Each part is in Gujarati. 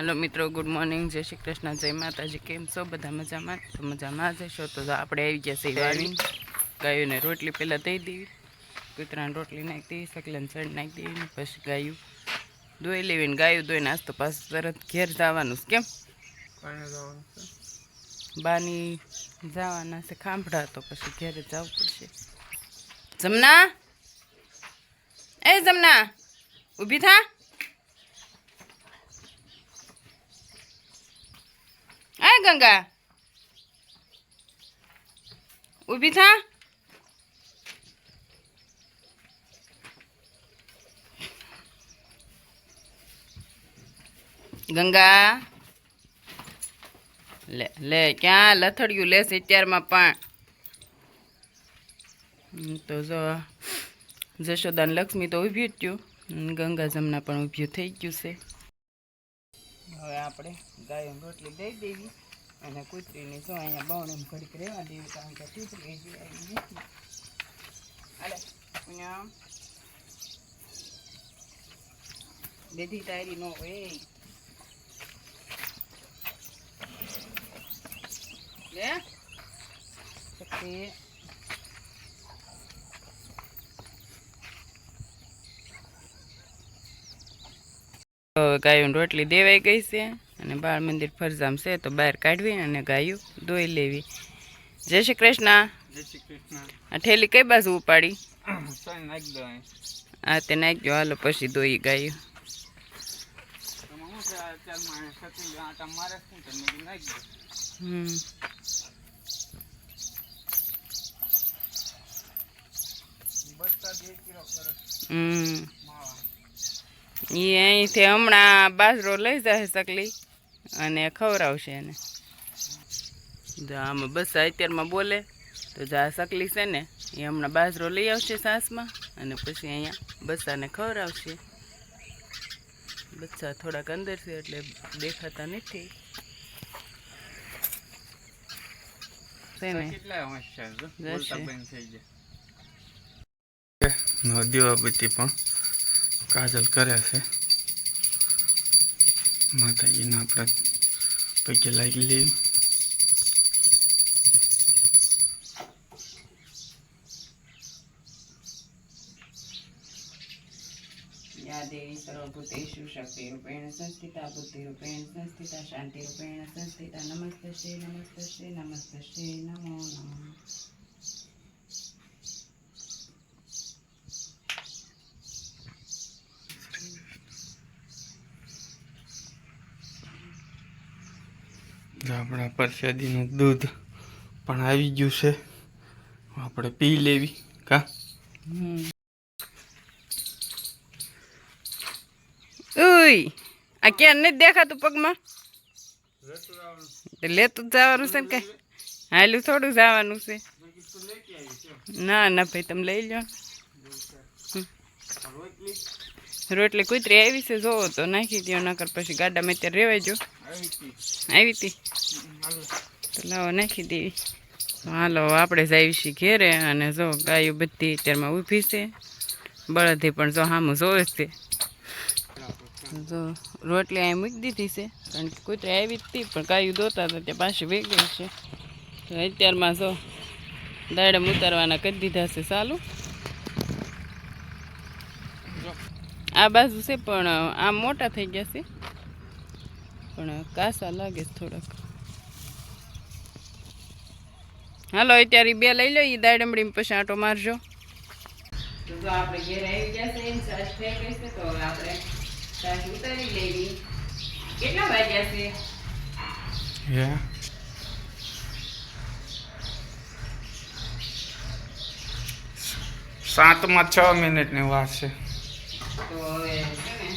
હેલો મિત્રો ગુડ મોર્નિંગ. જય શ્રી કૃષ્ણ. જય માતાજી. કેમ છો? બધા મજામાં? તો મજામાં જ હશો? તો આપણે આવી ગયા છે વાવી ગાયોને રોટલી પહેલાં દઈ દેવી. કૂતરાને રોટલી નાખી દેવી સકલાને ચડ નાખી દેવી ને પછી ગાયું દોઈ લેવીને ગાયું દોઈને આજ તો પાછું તરત ઘેર જવાનું છે. કેમ? બાની જવાના છે ખાંભડા તો પછી ઘેરે જવું પડશે. જમના? એ જમના ઊભી થા? આ ગંગા ઊભી થા ગંગા લે લે ક્યાં લથડિયું લેશે અત્યારમાં પણ તો જો જશોદાન લક્ષ્મી તો ઉભ્યું જ ગયું ગંગા જમના પણ ઊભ્યું થઈ ગયું છે હવે આપણે ગાયો રોટલી દઈ દેવી અને કૂતરીને જો અહીંયા બહણે ઘડીક રહેવા દેવી કારણ કે કૂતરી હજી આવી નથી. અરે અહીંયા બેધી તારી નો હોય. લે. હવે ગાયું રોટલી દેવાઈ ગઈ છે અને બાળ મંદિર ફરજામ છે તો બહાર કાઢવી અને ગાયું ધોઈ લેવી. જય શ્રી કૃષ્ણ. જય શ્રી કૃષ્ણ. આ ઠેલી કઈ બાજુ ઉપાડી. આ તે નાખજો હાલો પછી ધોઈ ગાયું. હમ. એ અહીંથી હમણાં બાજરો લઈ જશે સકલી અને ખવડાવશે એને. જો આમાં બસ અત્યારમાં બોલે તો જા સકલી છે ને એ હમણાં બાજરો લઈ આવશે સાસમાં અને પછી અહીંયા બચ્ચાને ખવડાવશે. બચ્ચા થોડાક અંદર છે એટલે દેખાતા નથી. નદીઓ બંધ પણ. કાજલ કરે છે માતાજીના આપણે પૈકી લાગી લેવી या देवी सर्वभूतेषु शक्तिरूपेण संस्थिता बुद्धिरूपेण संस्थिता शान्तिरूपेण संस्थिता नमस्तश्री नमस्तश्री नमस्तश्री नमो नमः આપણા પ્રસાદીનું દૂધ પણ આવી ગયું છે. આપણે પી લેવી, કા? ઉય આ ક્યાં નથી દેખાતું પગમાં? લેતું જવાનું છે ને કઈ? હાલું થોડું જવાનું છે. ના ના ભાઈ, તમે લઈ લો રોટલી કૂતરી આવી છે, જોવો તો નાખી દો નકર પછી ગાડામાં અત્યારે રેવાઈ જો આવી હતી તો લાવો, નાખી દેવી. હાલો આપણે જઈએ છીએ ઘેરે અને જો ગાયો બધી અત્યારમાં ઊભી છે. બળદથી પણ જો સામું જોવે છે. જો રોટલી અહીં મૂકી દીધી છે, કારણ કે કૂતરી આવી હતી પણ ગાયું દોતા હતા ત્યાં પાછી વેગી છે. તો અત્યારમાં જો દાડમ ઉતારવાના કરી દીધા છે, ચાલુ. આ બાજુ છે પણ આમ મોટા થઈ ગયા છે. પણ કાસા લાગે થોડાક. હાલો અત્યારે બે લઈ લો એ દાડમડી પછી આટો મારજો. તો આપણે ઘેર આવી ગયા છે એમ સાસ થઈ ગઈ છે તો આપણે સાસ ઉતારી લેવી. કેટલા વાગ્યા છે? હે? સાતમાં છ મિનિટની વાત છે. તો હવે છે ને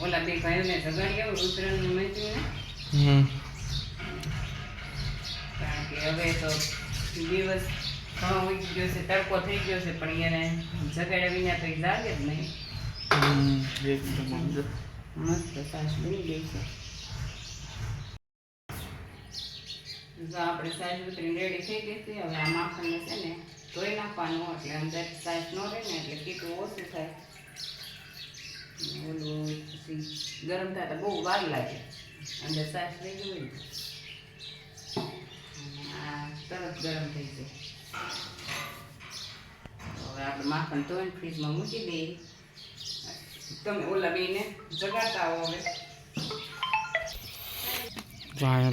ઓલા બે ભાઈઓને જગાડી આવું રુદ્રનું મચ્યું ને કારણ કે હવે તો દિવસ ઘણો ઉગી ગયો છે તડકો થઈ ગયો છે પણ એને જગાડ્યા વિના તો એ જાગે જ નહીં. મસ્ત સાસ બની ગઈ છે. જો આપણે સાઈઝ ઉતરી રેડી થઈ ગઈ છે હવે આ માખણને છે ને ધોઈ નાખવાનું એટલે અંદર સાઈઝ ન રહે ને એટલે કીટું ઓછું થાય. ઓલું પછી ગરમ થતા બહુ વાર લાગે. અંદર સાસ રહી ગયું હોય તરત ગરમ થઈ જાય. આપણે માખણ ધોઈને ફ્રીજમાં મૂકી દઈએ. તમે ઓલા બેને જગાતા આવો હવે.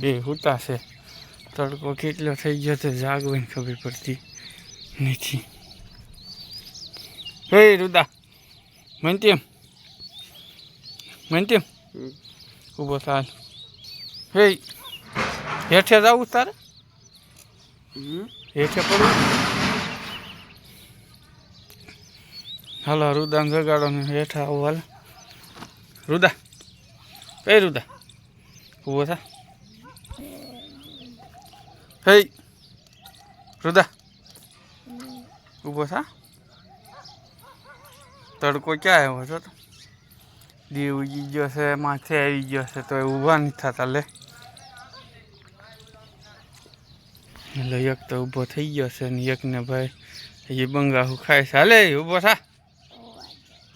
બે હુતા છે. તડકો કેટલો થઈ ગયો તો જાગવાની ખબર પડતી નથી. હે રુદા મનતીમ મનતીમ ઊભો થાલ. હે હેઠે જવું તારે? હેઠે પડવું હાલો રુદાને જગાડો ને હેઠે આવું હાલ. રુદા કઈ રુદા ઊભો થા. હે રુદા ઊભો થા. તડકો ક્યાં આવ્યો છો? તો દીવ ઉગી ગયો છે માથે આવી ગયો છે તો એ ઊભા નથી થતા લે એટલે એક તો ઊભો થઈ ગયો છે ને એકને ભાઈ એ બંગાહું ખાય છે હાલે ઊભો થા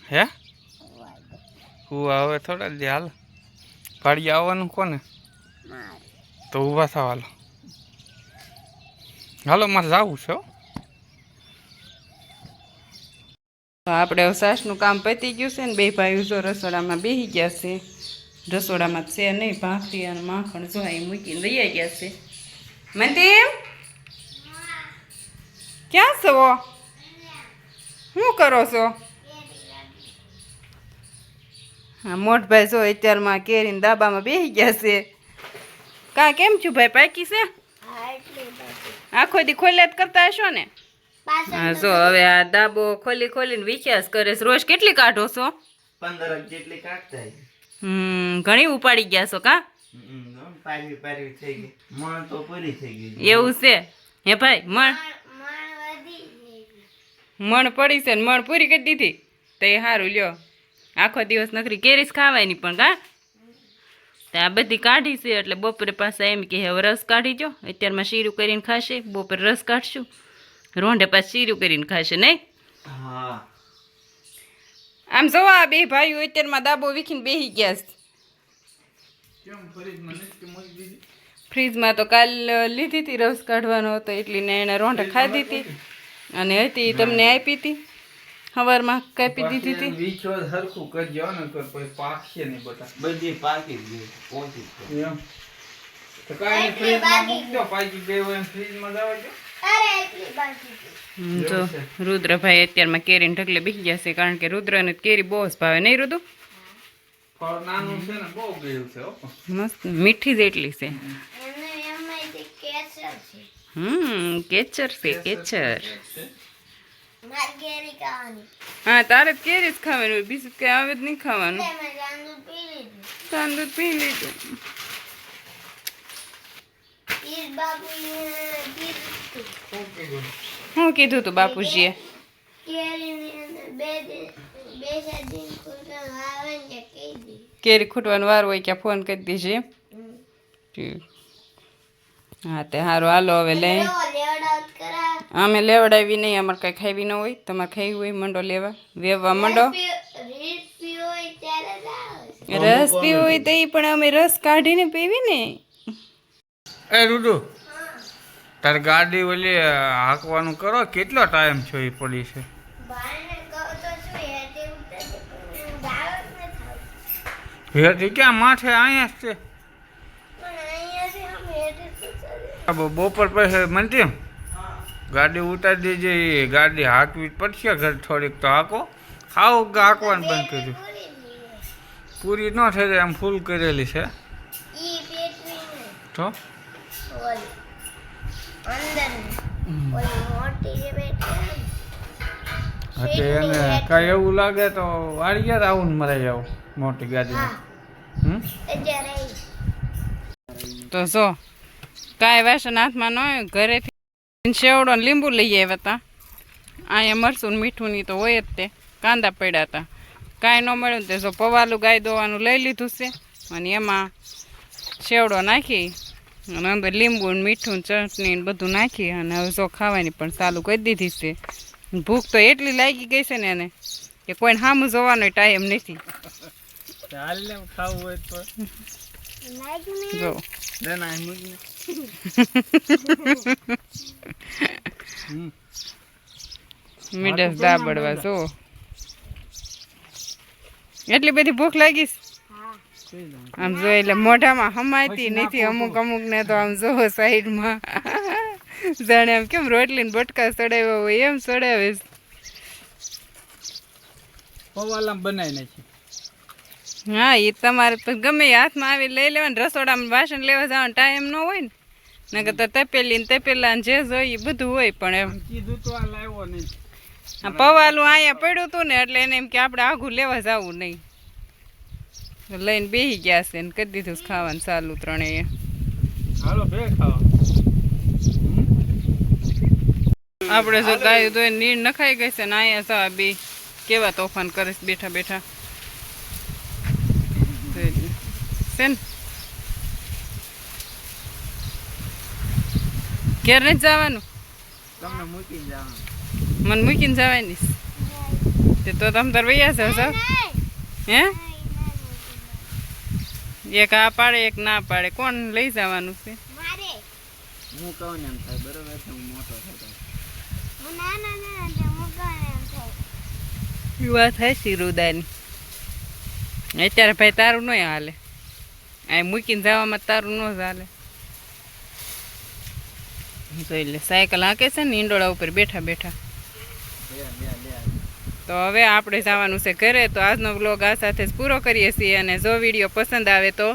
હે હું આવે થોડા દે હાલ પાડી આવવાનું કોને તો ઊભા થાવ હાલો હાલો મારે જવું છે હો. તો આપણે સાસનું કામ પતી ગયું છે ને બે ભાઈઓ જો રસોડામાં બેસી ગયા છે. રસોડામાં છે નહીં ભાખરી અને માખણ જો અહીં મૂકીને વૈયા ગયા છે. મંતીમ ક્યાં છો? શું કરો છો? હા મોટભાઈ જો અત્યારમાં કેરીને દાબામાં બેસી ગયા છે. કા કેમ છું ભાઈ પાકી છે? આખો દી ખોલ્યા જ કરતા હશો ને? જો હવે આ દાબો ખોલી ખોલીને વિખ્યાસ કરે છે. રોજ કેટલી કાઢો છો? પંદર જેટલી કાઢતા હમ ઘણી ઉપાડી ગયા છો કા? પારવી પારવી થઈ ગઈ. મણ તો પૂરી થઈ ગઈ એવું છે? હે ભાઈ મણ? મણ પડી છે ને મણ પૂરી કરી દીધી? તો એ સારું લ્યો. આખો દિવસ નકરી કેરીસ ખાવાની પણ કા? તો આ બધી કાઢી છે એટલે બપોરે પાછા એમ કે હવે રસ કાઢી જો અત્યારમાં શીરું કરીને ખાશે બપોરે રસ કાઢશું. રોંઢે પાછું શીરું કરીને ખાશે નહીં હા. આમ જોવા આ બે ભાઈઓ અત્યારમાં દાબો વીખીને બેસી ગયા છે. કેમ ફરીજમાં તો કાલ લીધી હતી રસ કાઢવાનો હતો એટલી ને એણે રોંઢે ખાધી હતી. અને હતી તમને આપી હતી? સવારમાં કાપી દીધી હતી? સરખું કરજો ને તો પછી પાકશે નહીં બધા. બધી પાકી ગઈ પહોંચી ગઈ. તો કાંઈ ફ્રીજમાં મૂકજો પાકી બે હોય એમ ફ્રીજમાં જવા દો જો રુદ્રભાઈ અત્યારમાં કેરીને ઢગલે બેસી ગયા છે કારણ કે રુદ્રને ને કેરી બહુ જ ભાવે. નહીં રુદુ? ફળ નાનું છે ને બહુ ગયું છે હો. મસ્ત મીઠી જ એટલી છે. હમ કેચર છે કેચર. હા તારે જ કેરી જ ખાવાનું બીજું કઈ આવે જ નહીં ખાવાનું. તાંદૂધ પી લીધું. શું કીધું તું બાપુજીએ. કેરી ખૂટવાનો વાર હોય ક્યાં ફોન કરી દેજે. હા તે સારું હાલો હવે લઈ. અમે લેવડાવી નહીં અમારે કઈ ખાવી ન હોય. તમારે ખાવી હોય મંડો લેવા. વેવવા મંડો. રસ પીવો હોય તો એ પણ અમે રસ કાઢીને પીવી ને. એ રુદુ તારે ગાડી ઓલી હાંકવાનું કરો કેટલો ટાઈમ છો એ પડી છે હેઠી ક્યાં માથે અહીંયા જ છે બપોર પછી મનતી ગાડી ઉતારી દેજે એ ગાડી હાંકવી જ પડશે ઘર થોડીક તો હાંકો. ખાવ કે હાંકવાનું બંધ કર્યું. પૂરી ન થઈ જાય એમ ફૂલ કરેલી છે. તો? એટલે એને કાંઈ એવું લાગે તો વાળી ગયા આવું ને મરાઈ જાવ મોટી ગાડીમાં હમ તો જો કાંઈ વાસણ હાથમાં ન હોય ઘરેથી શેવડો ને લીંબુ લઈ આવ્યા હતા અહીંયા મરસું ને મીઠું ની તો હોય જ તે કાંદા પડ્યા હતા કાંઈ ન મળ્યું તે જો પવાલું ગાય દોવાનું લઈ લીધું છે અને એમાં શેવડો નાખી અને અંદર લીંબુ ને મીઠું ચટણી ને બધું નાખી અને હવે જો ખાવાની પણ ચાલુ કરી દીધી છે. ભૂખ તો એટલી લાગી ગઈ છે ને એને કે કોઈને સામું જોવાનો ટાઈમ નથી. જો. મીડસ દાબડવા જો. એટલી બધી ભૂખ લાગીશ આમ જો એટલે મોઢામાં હમાતી નથી અમુક અમુક ને તો આમ જો સાઈડમાં. જાણે આમ કેમ રોટલી બટકા ચડાવ્યા હોય એમ ચડાવે પવાલામ બનાવી નાખી. હા એ તમારે તો ગમે હાથમાં આવી લઈ લેવાનું રસોડામાં વાસણ લેવા જવાનો ટાઈમ ન હોય ને. નકર તો તપેલી ને તપેલા જે જોઈએ બધું હોય પણ એમ. કીધું તો આ લાવ્યો નહીં. પવાલું અહીંયા પડ્યું હતું ને એટલે એને એમ કે આપણે આઘું લેવા જવું નહીં. લઈને બેસી ગયા છે ને કરી દીધું ખાવાનું ચાલુ ત્રણેય. હાલો બે ખાવા. આપણે જો ગાયું તો નીર નખાઈ ગઈ છે ને અહીંયા સા બે કેવા તોફાન કરે છે બેઠા બેઠા. છે ને? ઘેર નથી જવાનું? તમને મૂકીને જવાનું. મને મૂકીને જવાની તો તમે તાર વૈયા છો સર હે? એક આ પાડે એક ના પાડે. કોણ લઈ જવાનું છે? હું કહું એમ થાય બરોબર છે હું મોટો થતો વાત થાય. શિરુદાની. અત્યારે ભાઈ તારું નહીં હાલે. અહીં મૂકીને જવામાં તારું ન જ હાલે. જોઈ લે સાયકલ હાંકે છે ને ઈંડોળા ઉપર બેઠા બેઠા. તો હવે આપણે જવાનું છે ઘરે. તો આજનો વ્લોગ આ સાથે જ પૂરો કરીએ છીએ અને જો વીડિયો પસંદ આવે તો